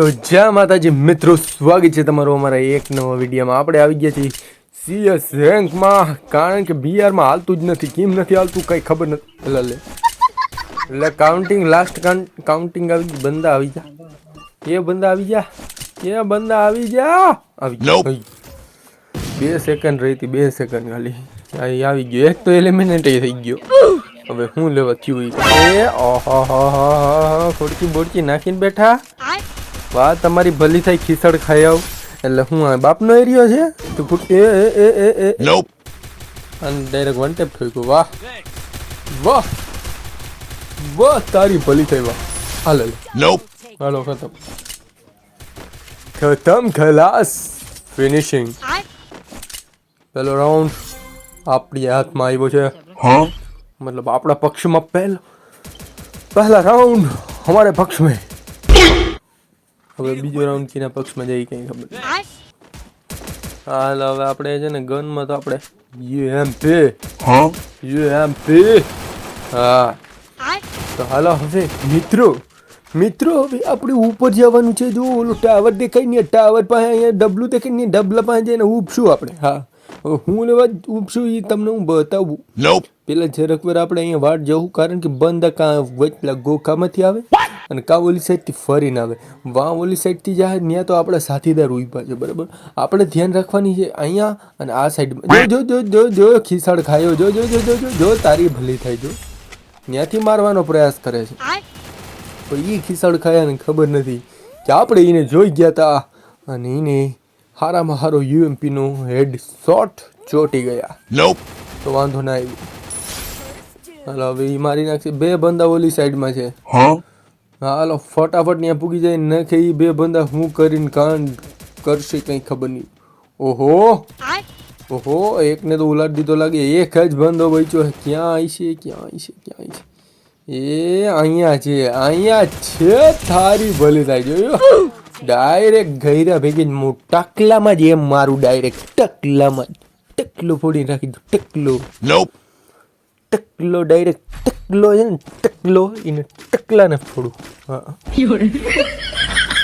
તો જય માતાજી મિત્રો સ્વાગત છે તમારું અમારા એક નવા વિડીયોમાં. આપણે આવી ગયા છીએ સીએસ રેન્કમાં કારણ કે બીઆરમાં હાલતું જ નથી. કેમ નથી હાલતું? કંઈ ખબર નથી. એટલે લે. એટલે કાઉન્ટિંગ લાસ્ટ કાઉન્ટિંગ આવી ગઈ. બંદા આવી જા. એ બંદા આવી જા. એ બંદા આવી જા. આવી ગયા. બે સેકન્ડ રહી હતી બે સેકન્ડ ખાલી. અહીં આવી ગયો. એક તો એલિમિનેટ થઈ ગયો. હવે હું લેવા થયું એ? ઓહો હો હો હો ખોડકી બોડકી નાખીને બેઠા. વાહ તમારી ભલી થઈ ખીસડ ખાઈ આવ એટલે હું આ બાપનો એરિયો છે તું ફૂટ એ એ એ એ એ Nope. અને ડાયરેક્ટ વન ટેપ થઈ ગયું વાહ વાહ વાહ તારી ભલી થઈ વાહ હાલો લે. Nope. હાલો ખતમ ખતમ ખલાસ ફિનિશિંગ પેલો રાઉન્ડ આપણી હાથમાં આવ્યો છે Huh? मतलब આપણા પક્ષમાં પહેલો પહેલા રાઉન્ડ हमारे पक्ष में હવે બીજો રાઉન્ડ કીના પક્ષમાં જઈ કઈ ખબર હાલ હવે આપણે છે ને ગનમાં તો આપણે યુએમપી Huh? યુએમપી હા. તો હાલો હવે મિત્રો મિત્રો હવે આપણે ઉપર જવાનું છે. જો ઓલું ટાવર દેખાય ને ટાવર પાસે અહીંયા ડબલું દેખાય ને ડબલા પાસે જઈને ઉપશું આપણે. હા. હું લેવા ઉપશું એ તમને હું બતાવું. પેલા જરાક વાર આપણે અહીંયા વાટ જવું કારણ કે બંધ કાં પેલા ગોખામાંથી આવે. અને કાં ઓલી સાઈડથી ફરીને આવે. વાં ઓલી સાઈડથી જાય ત્યાં તો આપણા સાથીદાર ઊભા છે બરાબર? આપણે ધ્યાન રાખવાની છે અહીંયા અને આ સાઈડમાં જો જો જો જો જો ખીસાડ ખાયો જો જો જો જો જો જો તારી ભલી થાય જો. ત્યાંથી મારવાનો પ્રયાસ કરે છે. પણ એ ખીસાડ ખાયાને ખબર નથી કે આપણે એને જોઈ ગયા હતા અને એને હારામાં હારો યુએમપીનો હેડ શોટ ચોટી ગયા. તો વાંધો ના આવ્યો. હાલો હવે એ મારી નાખશે. બે બંદા ઓલી સાઈડમાં છે. હા હાલો ફટાફટ ત્યાં પૂગી જાય નાખે એ બે બંદા હું કરીને કાંડ કરશે કંઈ ખબર નહીં. ઓહો! ઓહો એકને તો ઉલાટ દીધો લાગે. એક જ બંદો બચ્યો છે ક્યાં આવી છે ક્યાં આવી છે ક્યાં આવી છે? એ અહીંયા છે અહીંયા છે. થારી ભલી થાય જોયું ડાયરેક્ટ ગૈરા ભેગી હું ટકલામાં જ એમ મારું ડાયરેક્ટ ટકલામાં જ. ટકલું ફોડી નાખી દઉં ટકલું. ટકલો ડાયરેક્ટ ટકલો છે ને ટકલો એને ટકલાને ફોડું હા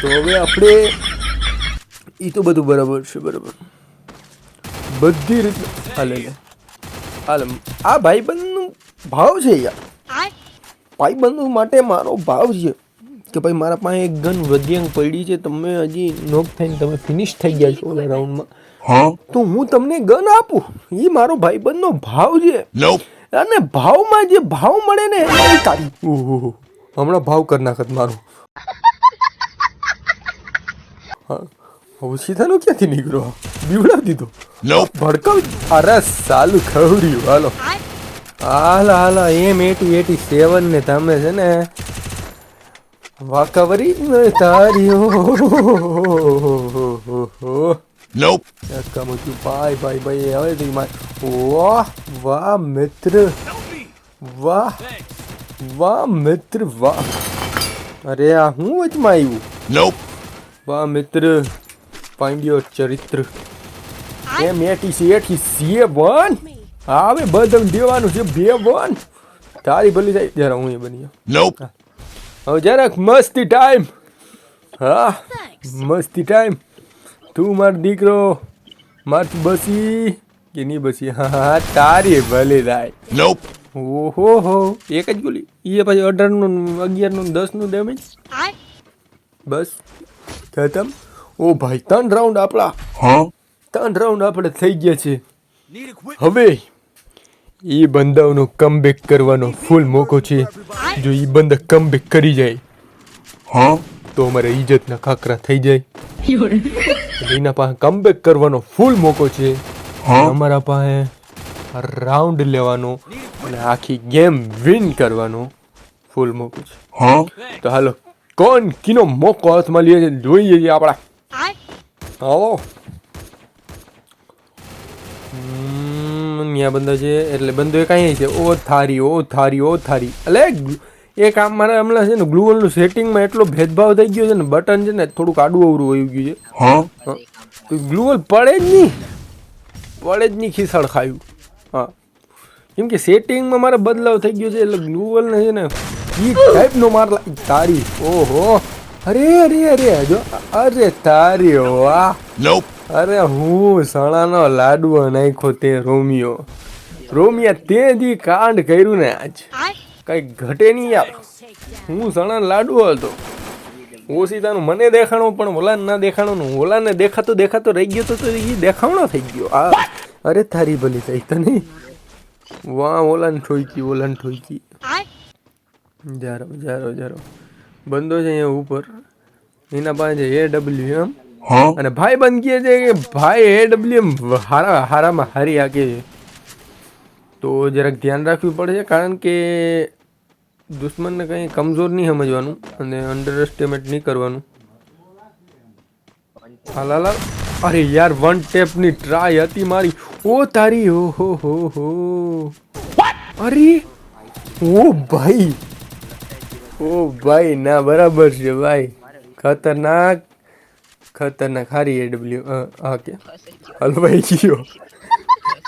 તો હવે આપણે એ તો બધું બરાબર છે બરાબર બધી રીતે હાલે લે હાલે આ ભાઈબંધનો ભાવ છે યાર ભાઈબંધો માટે મારો ભાવ છે કે ભાઈ મારા પાસે એક ગન વધ્યાંગ પડી છે તમે હજી નોક થઈને તમે ફિનિશ થઈ ગયા છો ઓલા રાઉન્ડમાં? તો હું તમને ગન આપું. એ મારો ભાઈબંધનો ભાવ છે. અને ભાવમાં જે ભાવ મળે ને એ તારી ઓહો હમણાં ભાવ કરી નાખત મારું. હવે સીધાનો ક્યાંથી નીકળ્યો બીવડાવી દીધો. ભડકાવ અરે સાલું ખવડ્યું હાલો. હાલ હાલ એમ એટી એટી સેવન ને તમે છે ને વાકાવરી તારી ને તારી ઓહો Nope. કામતું ભાઈ ભાઈ ભાઈ હવે તું માર વાહ વાહ મિત્ર વાહ વાહ મિત્ર વાહ અરે આ હું વચમાં આવ્યું Nope. વાહ મિત્ર પાંડ્યો ચરિત્ર એમ એટી સી એટી સીએ બન હવે બધું દેવાનું છે બે વન તારી ભલી થાય જરા હું એ બની Nope. હવે જરાક મસ્તી ટાઈમ હા મસ્તી ટાઈમ તું માર દીકરો મારથી બસી કે નહીં બસી? હા હા તારી ભલે થાય Nope. ઓહો હો એક જ ગોલી એ પછી અઢારનું અગિયારનું દસનું ડેમેજ બસ ખતમ. ઓ ભાઈ ત્રણ રાઉન્ડ આપણા. હા ત્રણ રાઉન્ડ આપણે થઈ ગયા છે. હવે એ બંદાઓનો કમબેક કરવાનો ફૂલ મોકો છે. જો એ બંદા કમબેક કરી જાય હા તો અમારે ઇજ્જતના ખાખરા થઈ જાય. એના પાસે કમબેક કરવાનો ફૂલ મોકો છે. અમારા પાસે રાઉન્ડ લેવાનો અને આખી ગેમ વિન કરવાનો ફૂલ મોકો છે. તો હાલો કોણ કીનો મોકો હાથમાં લઈએ છે? જોઈએ છીએ આપણા. હાલો ત્યાં બંદો છે. એટલે બંદો એ કાંઈ છે. ઓ થારી ઓ થારી ઓ થારી. એટલે ગ્લુ- કામ મારે હમણાં છે ને ગ્લુવલનું સેટિંગમાં એટલો ભેદભાવ થઈ ગયો છે ને બટન છે ને થોડુંક આડું અવરું આવી ગયું છે. ગ્લુવલ પડે જ નહીં. પડે જ નહીં ખીસડ ખાયું. હા. કેમ કે સેટિંગમાં મારે બદલાવ થઈ ગયો છે એટલે ગ્લુવલને છે ને એ ટાઈપનો માર તારી. ઓહો. અરે અરે અરે જો અરે તારી વાહ. અરે હું સણાનો લાડવો નાખ્યો તે રોમિયો. રોમિયા તે દી કાંડ કર્યું ને આજ. કઈ ઘટે નહીં યાર. હું સણા લાડુ હતો ઓશિતાનું મને દેખાણો પણ ઓલાને ના દેખાણો ઓલાને દેખાતો દેખાતો રહી ગયો તો એ દેખાવણો થઈ ગયો. આ અરે તારી ભલી થઈ તને વાહ ઓલાને ઠોઈકી ઓલાને ઠોઈકી. જારો જારો જારો. બંધો છે અહીંયા ઉપર. એના પાસે એ ડબલ્યુ એમ અને ભાઈ બંધ કહે છે કે ભાઈ એ ડબલ્યુ એમ હારા હારામાં હારી છે. તો જરાક ધ્યાન રાખવું પડે છે કારણ કે દુશ્મનને કંઈ કમજોર નહીં સમજવાનું અને અંડર એસ્ટિમેટ નહીં કરવાનું. હાલ હાલ. અરે યાર વન ટેપની ટ્રાય હતી મારી. ઓ તારી, હો હો હો હો. અરે, ઓ ભાઈ. ઓ ભાઈ, ના, બરાબર છે, ભાઈ. ખતરનાક ખતરનાક. હારી એડબ્લ્યુ હા કે? હલવાઈ ગયો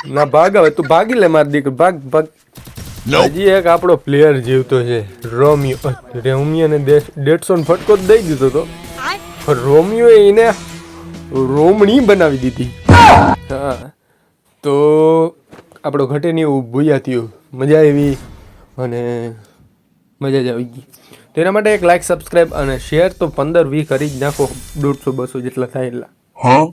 ના, ભાગ હવે તું ભાગી લે મારી દીકરી. ભાગ ભાગ. હજી એક આપણો પ્લેયર જીવતો છે રોમિયો. રોમિયોને દેડસો ને ફટકો જ દઈ દીધો તો. પણ રોમિયો એને રોમણી બનાવી દીધી. હા. તો આપણો ઘટે નહીં એવું ભૂયા થયું. મજા આવી અને મજા જ આવી ગઈ. તેના માટે એક લાઈક સબસ્ક્રાઈબ અને શેર તો પંદર વી કરી જ નાખો. દોઢસો બસો જેટલા થાય એટલા. Huh?